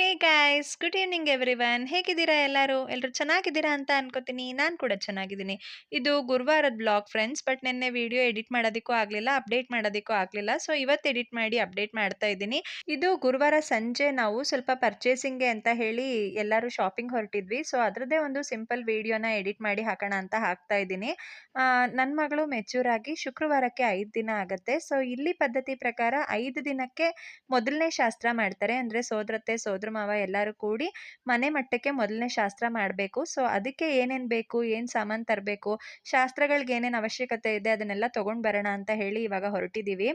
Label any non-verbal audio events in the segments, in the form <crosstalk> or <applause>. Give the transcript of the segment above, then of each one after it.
Hey guys good evening everyone ಹೇಗಿದ್ದೀರಾ ಎಲ್ಲರೂ? ಎಲ್ಲರೂ ಚೆನ್ನಾಗಿದ್ದೀರಾ ಅಂತ ಅನ್ಕೋತೀನಿ. ನಾನು ಕೂಡ ಚೆನ್ನಾಗಿದ್ದೀನಿ. ಇದು ಗುರುವಾರದ ಬ್ಲಾಗ್ ಫ್ರೆಂಡ್ಸ್ ಬಟ್ ನಿನ್ನೆ ವಿಡಿಯೋ ಎಡಿಟ್ ಮಾಡೋದಕ್ಕೂ ಆಗಲಿಲ್ಲ ಅಪ್ಡೇಟ್ ಮಾಡೋದಕ್ಕೂ ಆಗಲಿಲ್ಲ. ಸೊ ಇವತ್ತು ಎಡಿಟ್ ಮಾಡಿ ಅಪ್ಡೇಟ್ ಮಾಡ್ತಾ ಇದ್ದೀನಿ. ಇದು ಗುರುವಾರ ಸಂಜೆ ನಾವು ಸ್ವಲ್ಪ ಪರ್ಚೇಸಿಂಗ್ಗೆ ಅಂತ ಹೇಳಿ ಎಲ್ಲರೂ ಶಾಪಿಂಗ್ ಹೊರಟಿದ್ವಿ. ಸೊ ಅದರದ್ದೇ ಒಂದು ಸಿಂಪಲ್ ವಿಡಿಯೋನ ಎಡಿಟ್ ಮಾಡಿ ಹಾಕೋಣ ಅಂತ ಹಾಕ್ತಾ ಇದ್ದೀನಿ. ನನ್ನ ಮಗಳು ಮೆಚೂರ್ ಆಗಿ ಶುಕ್ರವಾರಕ್ಕೆ ಐದು ದಿನ ಆಗುತ್ತೆ. ಸೊ ಇಲ್ಲಿ ಪದ್ಧತಿ ಪ್ರಕಾರ ಐದು ದಿನಕ್ಕೆ ಮೊದಲನೇ ಶಾಸ್ತ್ರ ಮಾಡ್ತಾರೆ. ಅಂದರೆ ಸೋದರತ್ತೆ, ಸೋದರ ಮಾವ ಎಲ್ಲರೂ ಕೂಡಿ ಮನೆ ಮಟ್ಟಕ್ಕೆ ಮೊದಲನೇ ಶಾಸ್ತ್ರ ಮಾಡಬೇಕು. ಸೊ, ಅದಕ್ಕೆ ಏನೇನು ಬೇಕು, ಏನು ಸಾಮಾನು ತರಬೇಕು, ಶಾಸ್ತ್ರಗಳಿಗೆ ಏನೇನು ಅವಶ್ಯಕತೆ ಇದೆ, ಅದನ್ನೆಲ್ಲ ತೊಗೊಂಡು ಬರೋಣ ಅಂತ ಹೇಳಿ ಇವಾಗ ಹೊರಟಿದ್ದೀವಿ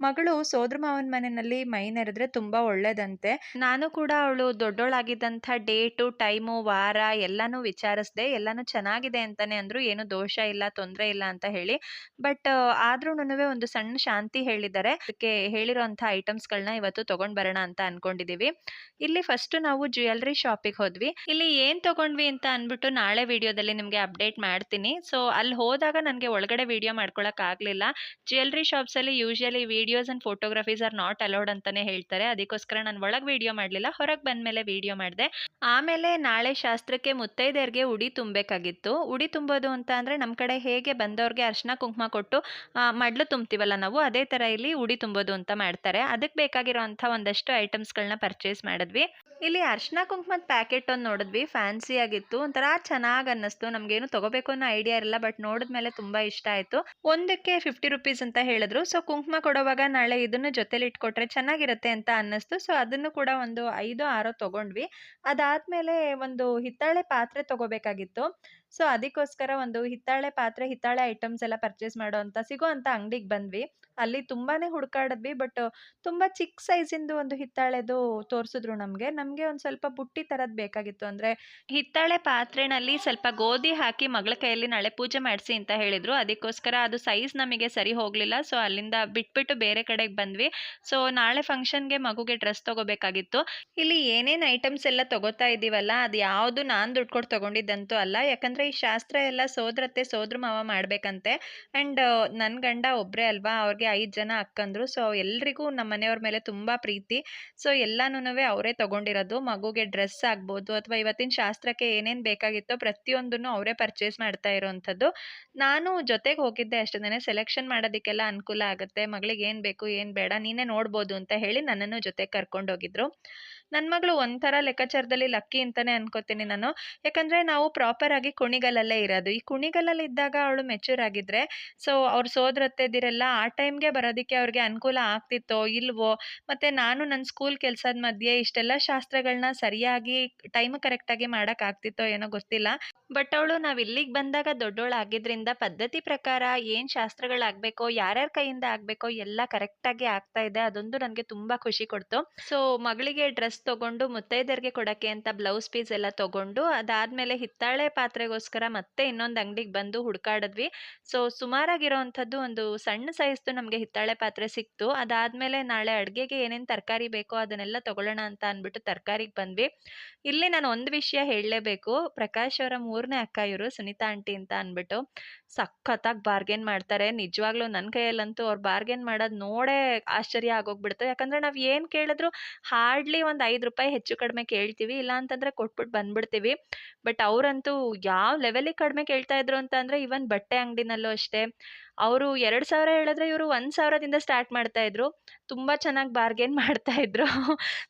ಮಗಳು ಸೋದರ ಮಾವನ ಮನೆಯಲ್ಲಿ ಮೈ ನೆರೆದ್ರೆ ತುಂಬಾ ಒಳ್ಳೇದಂತೆ. ನಾನು ಕೂಡ ಅವಳು ದೊಡ್ಡೋಳಾಗಿದ್ದಂಥ ಡೇಟು, ಟೈಮು, ವಾರ ಎಲ್ಲನೂ ವಿಚಾರಿಸ್ದೆ, ಎಲ್ಲಾನು ಚೆನ್ನಾಗಿದೆ ಅಂತಾನೆ ಅಂದ್ರು ಏನು ದೋಷ ಇಲ್ಲ, ತೊಂದರೆ ಇಲ್ಲ ಅಂತ ಹೇಳಿ. ಬಟ್, ಆದ್ರೂ ಒಂದು ಸಣ್ಣ ಶಾಂತಿ ಹೇಳಿದ್ದಾರೆ. ಅದಕ್ಕೆ ಐಟಮ್ಸ್ ಐಟಮ್ಸ್ಗಳನ್ನ ಇವತ್ತು ತೊಗೊಂಡು ಬರೋಣ ಅಂತ ಅನ್ಕೊಂಡಿದೀವಿ. ಇಲ್ಲಿ ಫಸ್ಟ್ ನಾವು ಜ್ಯುವೆಲ್ರಿ ಶಾಪಿಗೆ ಹೋದ್ವಿ. ಇಲ್ಲಿ ಏನ್ ತಗೊಂಡ್ವಿ ಅಂತ ಅನ್ಬಿಟ್ಟು ನಾಳೆ ವಿಡಿಯೋದಲ್ಲಿ ನಿಮಗೆ ಅಪ್ಡೇಟ್ ಮಾಡ್ತೀನಿ. ಸೊ, ಅಲ್ಲಿ ಹೋದಾಗ ನನಗೆ ಒಳಗಡೆ ವಿಡಿಯೋ ಮಾಡ್ಕೊಳಕ್ ಆಗ್ಲಿಲ್ಲ ಜ್ಯುವೆಲ್ರಿ ಶಾಪ್ಸ್ ಅಲ್ಲಿ usually videos and photographies are not allowed ಅಂತಾನೆ ಹೇಳ್ತಾರೆ. ಅದಕ್ಕೋಸ್ಕರ ನಾನು ಒಳಗೆ ವಿಡಿಯೋ ಮಾಡಲಿಲ್ಲ, ಹೊರಗೆ ಬಂದ ಮೇಲೆ ವಿಡಿಯೋ ಮಾಡಿದೆ. ಆಮೇಲೆ ನಾಳೆ ಶಾಸ್ತ್ರಕ್ಕೆ ಮುತ್ತೈದೆಯರಿಗೆ ಉಡಿ ತುಂಬಬೇಕಾಗಿತ್ತು. ಉಡಿ ತುಂಬೋದು ಅಂತ ಅಂದರೆ ನಮ್ಮ ಕಡೆ ಹೇಗೆ ಬಂದವ್ರಿಗೆ ಅರ್ಶನ ಕುಂಕುಮ ಕೊಟ್ಟು ಮಡ್ಲು ತುಂಬ್ತೀವಲ್ಲ ನಾವು, ಅದೇ ಥರ ಇಲ್ಲಿ ಉಡಿ ತುಂಬೋದು ಅಂತ ಮಾಡ್ತಾರೆ. ಅದಕ್ಕೆ ಬೇಕಾಗಿರೋಂಥ ಒಂದಷ್ಟು ಐಟಮ್ಸ್ಗಳನ್ನ ಪರ್ಚೇಸ್ ಮಾಡಿದ್ವಿ. ಇಲ್ಲಿ ಅರ್ಶಿನ ಕುಂಕುಮದ ಪ್ಯಾಕೆಟ್ ಒಂದು ನೋಡಿದ್ವಿ ಫ್ಯಾನ್ಸಿ ಆಗಿತ್ತು, ಒಂಥರ ಚೆನ್ನಾಗಿ ಅನ್ನಿಸ್ತು. ನಮ್ಗೇನು ತಗೋಬೇಕು ಅನ್ನೋ ಐಡಿಯಾ ಇರಲ್ಲ ಬಟ್ ನೋಡಿದ್ಮೇಲೆ ತುಂಬಾ ಇಷ್ಟ ಆಯ್ತು. ಒಂದಕ್ಕೆ ಫಿಫ್ಟಿ ರುಪೀಸ್ ಅಂತ ಹೇಳಿದ್ರು. ಸೊ ಕುಂಕುಮ ಕೊಡೋವಾಗ ನಾಳೆ ಇದನ್ನು ಜೊತೆಲಿ ಇಟ್ಕೊಟ್ರೆ ಚೆನ್ನಾಗಿರುತ್ತೆ ಅಂತ ಅನ್ನಿಸ್ತು. ಸೊ ಅದನ್ನು ಕೂಡ ಒಂದು ಐದು, ಆರೋ ತಗೊಂಡ್ವಿ. ಅದಾದ್ಮೇಲೆ ಒಂದು ಹಿತ್ತಾಳೆ ಪಾತ್ರೆ ತಗೋಬೇಕಾಗಿತ್ತು. ಸೊ ಅದಕ್ಕೋಸ್ಕರ ಒಂದು ಹಿತ್ತಾಳೆ ಪಾತ್ರೆ, ಹಿತ್ತಾಳೆ ಐಟಮ್ಸ್ ಎಲ್ಲ ಪರ್ಚೇಸ್ ಮಾಡೋ ಅಂತ, ಸಿಗೋ ಅಂತ ಅಂಗಡಿಗೆ ಬಂದ್ವಿ. ಅಲ್ಲಿ ತುಂಬಾನೇ ಹುಡುಕಾಡಿದ್ವಿ. ಬಟ್ ತುಂಬಾ ಚಿಕ್ಕ ಸೈಜಿಂದು ಒಂದು ಹಿತ್ತಾಳೆದು ತೋರಿಸಿದ್ರು ನಮಗೆ. ನಮಗೆ ಒಂದು ಸ್ವಲ್ಪ ಬುಟ್ಟಿ ಥರದ್ದು ಬೇಕಾಗಿತ್ತು. ಅಂದರೆ ಹಿತ್ತಾಳೆ ಪಾತ್ರೆನಲ್ಲಿ ಸ್ವಲ್ಪ ಗೋಧಿ ಹಾಕಿ ಮಗಳ ಕೈಯಲ್ಲಿ ನಾಳೆ ಪೂಜೆ ಮಾಡಿಸಿ ಅಂತ ಹೇಳಿದರು. ಅದಕ್ಕೋಸ್ಕರ ಅದು ಸೈಜ್ ನಮಗೆ ಸರಿ ಹೋಗಲಿಲ್ಲ. ಸೊ, ಅಲ್ಲಿಂದ ಬಿಟ್ಬಿಟ್ಟು ಬೇರೆ ಕಡೆಗೆ ಬಂದ್ವಿ. ಸೊ, ನಾಳೆ ಫಂಕ್ಷನ್ಗೆ ಮಗುಗೆ ಡ್ರೆಸ್ ತಗೋಬೇಕಾಗಿತ್ತು. ಇಲ್ಲಿ ಏನೇನು ಐಟಮ್ಸ್ ಎಲ್ಲ ತಗೋತಾ ಇದ್ದೀವಲ್ಲ ಅದು ಯಾವುದು ನಾನು ದುಡ್ಡು ಕೊಟ್ಟು ತಗೊಂಡಿದ್ದಂತೂ ಅಲ್ಲ. ಯಾಕಂದರೆ ಈ ಶಾಸ್ತ್ರ ಎಲ್ಲ ಸೋದರತ್ತೆ, ಸೋದ್ರ ಮಾವ ಮಾಡಬೇಕಂತೆ. ಆ್ಯಂಡ್ ನನ್ನ ಗಂಡ ಒಬ್ಬರೇ ಅಲ್ವಾ, ಅವ್ರಿಗೆ ಐದು ಜನ ಅಕ್ಕಂದ್ರು. ಸೊ, ಎಲ್ರಿಗೂ ನಮ್ಮ ಮನೆಯವ್ರ ಮೇಲೆ ತುಂಬ ಪ್ರೀತಿ. ಸೊ ಎಲ್ಲಾನು ಅವರೇ ತಗೊಂಡಿರೋದು. ಮಗುಗೆ ಡ್ರೆಸ್ ಆಗ್ಬೋದು ಅಥವಾ ಇವತ್ತಿನ ಶಾಸ್ತ್ರಕ್ಕೆ ಏನೇನು ಬೇಕಾಗಿತ್ತೋ ಪ್ರತಿಯೊಂದನ್ನು ಅವರೇ ಪರ್ಚೇಸ್ ಮಾಡ್ತಾ ಇರೋವಂಥದ್ದು ನಾನು ಜೊತೆಗೆ ಹೋಗಿದ್ದೆ ಅಷ್ಟೇ ಸೆಲೆಕ್ಷನ್ ಮಾಡೋದಕ್ಕೆಲ್ಲ ಅನುಕೂಲ ಆಗುತ್ತೆ. ಮಗಳಿಗೆ ಏನು ಬೇಕು, ಏನು ಬೇಡ, ನೀನೇ ನೋಡ್ಬೋದು ಅಂತ ಹೇಳಿ ನನ್ನನ್ನು ಜೊತೆಗೆ ಕರ್ಕೊಂಡು ಹೋಗಿದ್ರು ನನ್ನ ಮಗಳು ಒಂಥರ ಲೆಕ್ಕಾಚಾರದಲ್ಲಿ ಲಕ್ಕಿ ಅಂತಾನೆ ಅನ್ಕೋತೀನಿ ನಾನು. ಯಾಕಂದರೆ ನಾವು ಪ್ರಾಪರ್ ಆಗಿ ಕುಣಿಗಲಲ್ಲೇ ಇರೋದು. ಈ ಕುಣಿಗಲಲ್ಲಿ ಇದ್ದಾಗ ಅವಳು ಮೆಚೂರ್ ಆಗಿದ್ರೆ ಸೊ ಅವ್ರ ಸೋದರತ್ತೆದಿರೆಲ್ಲ ಆ ಟೈಮ್ಗೆ ಬರೋದಕ್ಕೆ ಅವ್ರಿಗೆ ಅನುಕೂಲ ಆಗ್ತಿತ್ತೋ ಇಲ್ವೋ, ಮತ್ತು ನಾನು ನನ್ನ ಸ್ಕೂಲ್ ಕೆಲಸದ ಮಧ್ಯೆ ಇಷ್ಟೆಲ್ಲ ಶಾಸ್ತ್ರಗಳನ್ನ ಸರಿಯಾಗಿ ಟೈಮ್ ಕರೆಕ್ಟಾಗಿ ಮಾಡೋಕ್ಕಾಗ್ತಿತ್ತೋ ಏನೋ ಗೊತ್ತಿಲ್ಲ. ಬಟ್ ಅವಳು ನಾವು ಇಲ್ಲಿಗೆ ಬಂದಾಗ ದೊಡ್ಡೋಳು ಆಗಿದ್ರಿಂದ ಪದ್ಧತಿ ಪ್ರಕಾರ ಏನು ಶಾಸ್ತ್ರಗಳಾಗಬೇಕೋ, ಯಾರ್ಯಾರ ಕೈಯಿಂದ ಆಗಬೇಕೋ ಎಲ್ಲ ಕರೆಕ್ಟಾಗಿ ಆಗ್ತಾ ಇದೆ. ಅದೊಂದು ನನಗೆ ತುಂಬ ಖುಷಿ ಕೊಡ್ತು. ಸೊ ಮಗಳಿಗೆ ಡ್ರೆಸ್ ತಗೊಂಡು ಮುತ್ತೈದೆಯರಿಗೆ ಕೊಡಕ್ಕೆ ಅಂತ ಬ್ಲೌಸ್ ಪೀಸ್ ಎಲ್ಲ ತಗೊಂಡು, ಅದಾದ್ಮೇಲೆ ಹಿತ್ತಾಳೆ ಪಾತ್ರೆಗೋಸ್ಕರ ಮತ್ತೆ ಇನ್ನೊಂದು ಅಂಗಡಿಗೆ ಬಂದು ಹುಡುಕಾಡಿದ್ವಿ. ಸೊ ಸುಮಾರಾಗಿರೋವಂಥದ್ದು ಒಂದು ಸಣ್ಣ ಸೈಜ್ದು ನಮಗೆ ಹಿತ್ತಾಳೆ ಪಾತ್ರೆ ಸಿಕ್ತು. ಅದಾದ್ಮೇಲೆ ನಾಳೆ ಅಡುಗೆಗೆ ಏನೇನು ತರಕಾರಿ ಬೇಕೋ ಅದನ್ನೆಲ್ಲ ತಗೊಳ್ಳೋಣ ಅಂತ ಅಂದ್ಬಿಟ್ಟು ತರಕಾರಿಗೆ ಬಂದ್ವಿ. ಇಲ್ಲಿ ನಾನು ಒಂದು ವಿಷಯ ಹೇಳಲೇಬೇಕು. ಪ್ರಕಾಶ್ ಅವರ ಮೂರನೇ ಅಕ್ಕ ಇವರು ಸುನೀತಾ ಆಂಟಿ ಅಂತ ಅಂದ್ಬಿಟ್ಟು ಸಖತ್ತಾಗಿ ಬಾರ್ಗೇನ್ ಮಾಡ್ತಾರೆ. ನಿಜವಾಗ್ಲೂ ನನ್ನ ಕೈಯಲ್ಲಂತೂ ಅವ್ರು ಬಾರ್ಗೇನ್ ಮಾಡೋದು ನೋಡೇ ಆಶ್ಚರ್ಯ ಆಗೋಗ್ಬಿಡ್ತು. ಯಾಕಂದ್ರೆ ನಾವು ಏನು ಕೇಳಿದ್ರು ಹಾರ್ಡ್ಲಿ ಒಂದು ಐದು ರೂಪಾಯಿ ಹೆಚ್ಚು ಕಡಿಮೆ ಕೇಳ್ತೀವಿ, ಇಲ್ಲ ಅಂತಂದರೆ ಕೊಟ್ಬಿಟ್ಟು ಬಂದ್ಬಿಡ್ತೀವಿ. ಬಟ್ ಅವರಂತೂ ಯಾವ ಲೆವೆಲಿಗೆ ಕಡಿಮೆ ಕೇಳ್ತಾ ಇದ್ರು ಅಂತ ಅಂದರೆ ಇವನ್ ಬಟ್ಟೆ ಅಂಗಡಿನಲ್ಲೂ ಅಷ್ಟೇ. ಅವರು ಎರಡು ಸಾವಿರ ಹೇಳಿದ್ರೆ ಇವರು ಒಂದು ಸಾವಿರದಿಂದ ಸ್ಟಾರ್ಟ್ ಮಾಡ್ತಾ ಇದ್ರು. ತುಂಬ ಚೆನ್ನಾಗಿ ಬಾರ್ಗೇನ್ <laughs> ಮಾಡ್ತಾ ಇದ್ರು.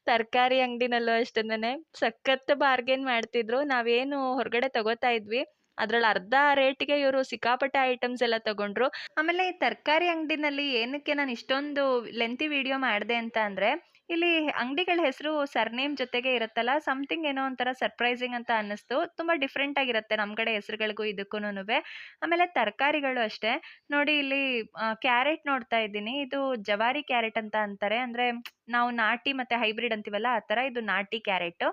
ತರಕಾರಿ ಅಂಗಡಿನಲ್ಲೂ ಅಷ್ಟೇನೆ. ಸಖತ್ ಬಾರ್ಗೇನ್ ಮಾಡ್ತಿದ್ರು. ನಾವೇನು ಹೊರಗಡೆ ತಗೋತಾ ಇದ್ವಿ. ಅದ್ರಲ್ಲಿ ಅರ್ಧ ರೇಟಿಗೆ ಇವರು ಸಿಕ್ಕಾಪಟ್ಟೆ ಐಟಮ್ಸ್ ಎಲ್ಲ ತಗೊಂಡ್ರು. ಆಮೇಲೆ ಈ ತರಕಾರಿ ಅಂಗಡಿನಲ್ಲಿ ಏನಕ್ಕೆ ನಾನು ಇಷ್ಟೊಂದು ಲೆಂತಿ ವಿಡಿಯೋ ಮಾಡಿದೆ ಅಂತ ಅಂದರೆ ಇಲ್ಲಿ ಅಂಗಡಿಗಳ ಹೆಸರು ಸರ್ನೇಮ್ ಜೊತೆಗೆ ಇರುತ್ತಲ್ಲ ಸಮಥಿಂಗ್ ಏನೋ ಒಂಥರ ಸರ್ಪ್ರೈಸಿಂಗ್ ಅಂತ ಅನ್ನಿಸ್ತು. ತುಂಬ ಡಿಫ್ರೆಂಟ್ ಆಗಿರುತ್ತೆ ನಮ್ಮ ಕಡೆ ಹೆಸರುಗಳಿಗೂ ಇದಕ್ಕೂನು ಆಮೇಲೆ ತರಕಾರಿಗಳು ಅಷ್ಟೇ. ನೋಡಿ ಇಲ್ಲಿ ಕ್ಯಾರೆಟ್ ನೋಡ್ತಾ ಇದ್ದೀನಿ. ಇದು ಜವಾರಿ ಕ್ಯಾರೆಟ್ ಅಂತ ಅಂತಾರೆ. ಅಂದರೆ ನಾವು ನಾಟಿ ಮತ್ತು ಹೈಬ್ರಿಡ್ ಅಂತೀವಲ್ಲ, ಆ ಥರ ಇದು ನಾಟಿ ಕ್ಯಾರೆಟ್.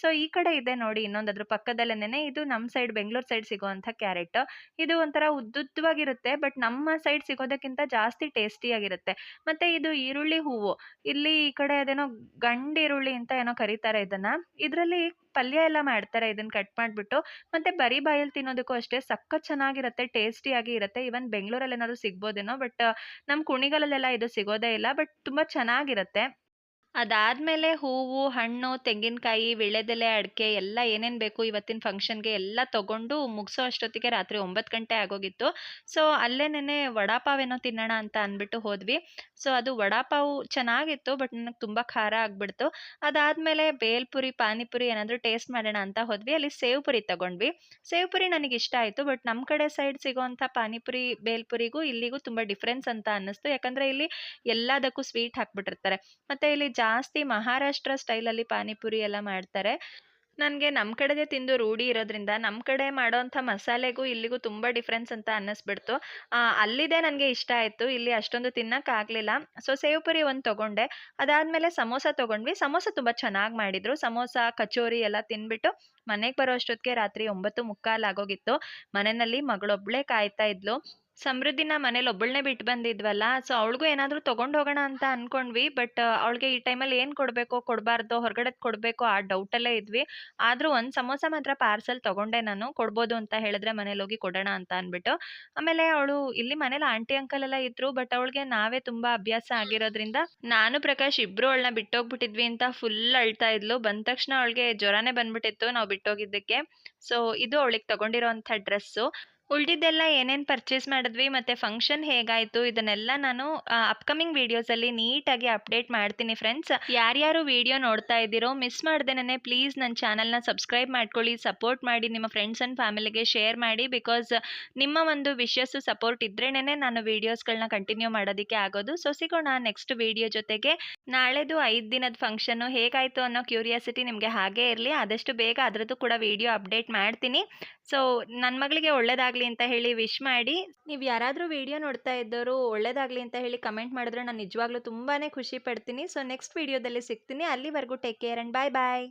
ಸೊ, ಈ ಕಡೆ ಇದೆ ನೋಡಿ ಇನ್ನೊಂದು ಅದ್ರ ಪಕ್ಕದಲ್ಲೇನೆ ಇದು ನಮ್ಮ ಸೈಡ್, ಬೆಂಗಳೂರು ಸೈಡ್ ಸಿಗುವಂಥ ಕ್ಯಾರೆಟ್. ಇದು ಒಂಥರ ಉದ್ದುದ್ದವಾಗಿರುತ್ತೆ, ಬಟ್ ನಮ್ಮ ಸೈಡ್ ಸಿಗೋದಕ್ಕಿಂತ ಜಾಸ್ತಿ ಟೇಸ್ಟಿಯಾಗಿರುತ್ತೆ. ಮತ್ತು ಇದು ಈರುಳ್ಳಿ ಹೂವು. ಇಲ್ಲಿ ಈ ಕಡೆ ಅದೇನೋ ಗಂಡು ಈರುಳ್ಳಿ ಅಂತ ಏನೋ ಕರೀತಾರೆ ಇದನ್ನ. ಇದರಲ್ಲಿ ಪಲ್ಯ ಎಲ್ಲ ಮಾಡ್ತಾರೆ ಇದನ್ನ ಕಟ್ ಮಾಡಿಬಿಟ್ಟು. ಮತ್ತೆ ಬರೀ ಬಾಯಲ್ಲಿ ತಿನ್ನೋದಕ್ಕೂ ಅಷ್ಟೇ ಸಖತ್ ಚೆನ್ನಾಗಿರುತ್ತೆ, ಟೇಸ್ಟಿಯಾಗಿ ಇರುತ್ತೆ. ಇವನ್ ಬೆಂಗಳೂರಲ್ಲಿ ಏನಾದರೂ ಸಿಗ್ಬೋದೇನೋ, ಬಟ್ ನಮ್ಮ ಕುಣಿಗಲಲ್ಲೆಲ್ಲ ಇದು ಸಿಗೋದೇ ಇಲ್ಲ. ಬಟ್ ತುಂಬ ಚೆನ್ನಾಗಿರುತ್ತೆ. ಅದಾದ್ಮೇಲೆ ಹೂವು, ಹಣ್ಣು, ತೆಂಗಿನಕಾಯಿ, ವೀಳ್ಯದೆಲೆ, ಅಡಿಕೆ ಎಲ್ಲ ಏನೇನು ಬೇಕು ಇವತ್ತಿನ ಫಂಕ್ಷನ್‌ಗೆ ಎಲ್ಲ ತಗೊಂಡು ಮುಗಿಸೋ ಅಷ್ಟೊತ್ತಿಗೆ ರಾತ್ರಿ ಒಂಬತ್ತು ಗಂಟೆ ಆಗೋಗಿತ್ತು. ಸೊ ಅಲ್ಲೇನೇನೆ ವಡಾಪಾವ್ ಏನೋ ತಿನ್ನೋಣ ಅಂತ ಅಂದ್ಬಿಟ್ಟು ಹೋದ್ವಿ. ಸೊ ಅದು ವಡಾಪಾವು ಚೆನ್ನಾಗಿತ್ತು. ಬಟ್ ನನಗೆ ತುಂಬ ಖಾರ ಆಗಿಬಿಡ್ತು ಅದಾದಮೇಲೆ ಬೇಲ್ಪುರಿ, ಪಾನಿಪುರಿ ಏನಾದರೂ ಟೇಸ್ಟ್ ಮಾಡೋಣ ಅಂತ ಹೋದ್ವಿ. ಅಲ್ಲಿ ಸೇವ್ ಪುರಿ ತಗೊಂಡ್ವಿ. ಸೇವ್ ಪುರಿ ನನಗೆ ಇಷ್ಟ ಆಯಿತು. ಬಟ್ ನಮ್ಮ ಕಡೆ ಸೈಡ್ ಸಿಗೋವಂಥ ಪಾನಿಪುರಿ, ಬೇಲ್ಪುರಿಗೂ ಇಲ್ಲಿಗೂ ತುಂಬ ಡಿಫ್ರೆನ್ಸ್ ಅಂತ ಅನ್ನಿಸ್ತು. ಯಾಕಂದರೆ ಇಲ್ಲಿ ಎಲ್ಲದಕ್ಕೂ ಸ್ವೀಟ್ ಹಾಕ್ಬಿಟ್ಟಿರ್ತಾರೆ. ಮತ್ತೆ ಇಲ್ಲಿ ಜಾಸ್ತಿ ಮಹಾರಾಷ್ಟ್ರ ಸ್ಟೈಲಲ್ಲಿ ಪಾನಿಪುರಿ ಎಲ್ಲ ಮಾಡ್ತಾರೆ. ನನಗೆ ನಮ್ಮ ಕಡೆದೇ ತಿಂದು ರೂಢಿ ಇರೋದ್ರಿಂದ ನಮ್ಮ ಕಡೆ ಮಾಡೋಂಥ ಮಸಾಲೆಗೂ ಇಲ್ಲಿಗೂ ತುಂಬ ಡಿಫ್ರೆನ್ಸ್ ಅಂತ ಅನ್ನಿಸ್ಬಿಡ್ತು. ಅಲ್ಲಿದೆ ನನಗೆ ಇಷ್ಟ ಆಯಿತು. ಇಲ್ಲಿ ಅಷ್ಟೊಂದು ತಿನ್ನೋಕ್ಕಾಗಲಿಲ್ಲ ಸೊ ಸೇವ್ ಪುರಿ ಒಂದು ತಗೊಂಡೆ. ಅದಾದ್ಮೇಲೆ ಸಮೋಸ ತಗೊಂಡ್ವಿ. ಸಮೋಸ ತುಂಬ ಚೆನ್ನಾಗಿ ಮಾಡಿದ್ರು. ಸಮೋಸ, ಕಚೋರಿ ಎಲ್ಲ ತಿನ್ಬಿಟ್ಟು ಮನೆಗೆ ಬರೋ ಅಷ್ಟೊತ್ತಿಗೆ ರಾತ್ರಿ 9:45 ಆಗೋಗಿತ್ತು. ಮನೆಯಲ್ಲಿ ಮಗಳೊಬ್ಬಳೇ ಕಾಯ್ತಾ ಇದ್ಲು. ಸಮೃದ್ಧಿನ ಮನೇಲಿ ಒಬ್ಬಳನ್ನೇ ಬಿಟ್ಟು ಬಂದಿದ್ವಲ್ಲ. ಸೊ ಅವಳಿಗೂ ಏನಾದರೂ ತೊಗೊಂಡು ಹೋಗೋಣ ಅಂತ ಅನ್ಕೊಂಡ್ವಿ. ಬಟ್ ಅವಳಿಗೆ ಈ ಟೈಮಲ್ಲಿ ಏನು ಕೊಡಬೇಕೋ, ಕೊಡಬಾರ್ದೋ, ಹೊರಗಡೆ ಕೊಡಬೇಕೋ ಆ ಡೌಟಲ್ಲೇ ಇದ್ವಿ. ಆದರೂ ಒಂದು ಸಮೋಸ ಮಾತ್ರ ಪಾರ್ಸೆಲ್ ತಗೊಂಡೆ ನಾನು. ಕೊಡ್ಬೋದು ಅಂತ ಹೇಳಿದ್ರೆ ಮನೇಲೋಗಿ ಕೊಡೋಣ ಅಂತ ಅಂದ್ಬಿಟ್ಟು. ಆಮೇಲೆ ಅವಳು ಇಲ್ಲಿ ಮನೇಲಿ ಆಂಟಿ, ಅಂಕಲ್ ಎಲ್ಲ ಇದ್ರು. ಬಟ್ ಅವಳಿಗೆ ನಾವೇ ತುಂಬ ಅಭ್ಯಾಸ ಆಗಿರೋದ್ರಿಂದ ನಾನು, ಪ್ರಕಾಶ್ ಇಬ್ರು ಅವಳನ್ನ ಬಿಟ್ಟೋಗ್ಬಿಟ್ಟಿದ್ವಿ ಅಂತ ಫುಲ್ ಅಳ್ತಾ ಇದ್ಲು. ಬಂದ ತಕ್ಷಣ ಅವಳಿಗೆ ಜ್ವರನೇ ಬಂದ್ಬಿಟ್ಟಿತ್ತು ನಾವು ಬಿಟ್ಟೋಗಿದ್ದಕ್ಕೆ. ಸೊ ಇದು ಅವಳಿಗೆ ತಗೊಂಡಿರೋಂಥ ಡ್ರೆಸ್ಸು. ಉಳಿದಿದ್ದೆಲ್ಲ ಏನೇನು ಪರ್ಚೇಸ್ ಮಾಡಿದ್ವಿ ಮತ್ತು ಫಂಕ್ಷನ್ ಹೇಗಾಯಿತು ಇದನ್ನೆಲ್ಲ ನಾನು ಅಪ್ಕಮಿಂಗ್ ವೀಡಿಯೋಸಲ್ಲಿ ನೀಟಾಗಿ ಅಪ್ಡೇಟ್ ಮಾಡ್ತೀನಿ ಫ್ರೆಂಡ್ಸ್. ಯಾರ್ಯಾರು ವೀಡಿಯೋ ನೋಡ್ತಾ ಇದ್ದೀರೋ ಮಿಸ್ ಮಾಡ್ದೇನೆ ಪ್ಲೀಸ್ ನನ್ನ ಚಾನಲ್‌ನ ಸಬ್ಸ್ಕ್ರೈಬ್ ಮಾಡ್ಕೊಳ್ಳಿ, ಸಪೋರ್ಟ್ ಮಾಡಿ, ನಿಮ್ಮ ಫ್ರೆಂಡ್ಸ್ ಆ್ಯಂಡ್ ಫ್ಯಾಮಿಲಿಗೆ ಶೇರ್ ಮಾಡಿ. ಬಿಕಾಸ್ ನಿಮ್ಮ ಒಂದು ವಿಷಸ್ ಸಪೋರ್ಟ್ ಇದ್ರೇನೆ ನಾನು ವೀಡಿಯೋಸ್‌ಗಳನ್ನ ಕಂಟಿನ್ಯೂ ಮಾಡೋದಕ್ಕೆ ಆಗೋದು. ಸೊ ಸಿಗೋಣ ನೆಕ್ಸ್ಟ್ ವೀಡಿಯೋ ಜೊತೆಗೆ. ನಾಳೆದು ಐದು ದಿನದ ಫಂಕ್ಷನ್ನು ಹೇಗಾಯಿತು ಅನ್ನೋ ಕ್ಯೂರಿಯಾಸಿಟಿ ನಿಮಗೆ ಹಾಗೇ ಇರಲಿ. ಆದಷ್ಟು ಬೇಗ ಅದರದ್ದು ಕೂಡ ವೀಡಿಯೋ ಅಪ್ಡೇಟ್ ಮಾಡ್ತೀನಿ. ಸೊ ನನ್ನ ಮಗಳಿಗೆ ಅಂತ ಹೇಳಿ ವಿಶ್ ಮಾಡಿ. ನೀವು ಯಾರಾದರೂ ವಿಡಿಯೋ ನೋಡ್ತಾ ಇದ್ದವರು ಒಳ್ಳೇದಾಗಲಿ ಅಂತ ಹೇಳಿ ಕಮೆಂಟ್ ಮಾಡಿದ್ರೆ ನಾನು ನಿಜವಾಗ್ಲೂ ತುಂಬಾನೇ ಖುಷಿ ಪಡ್ತೀನಿ. ಸೊ ನೆಕ್ಸ್ಟ್ ವಿಡಿಯೋದಲ್ಲಿ ಸಿಗ್ತೀನಿ. ಅಲ್ಲಿವರೆಗೂ take care and bye bye.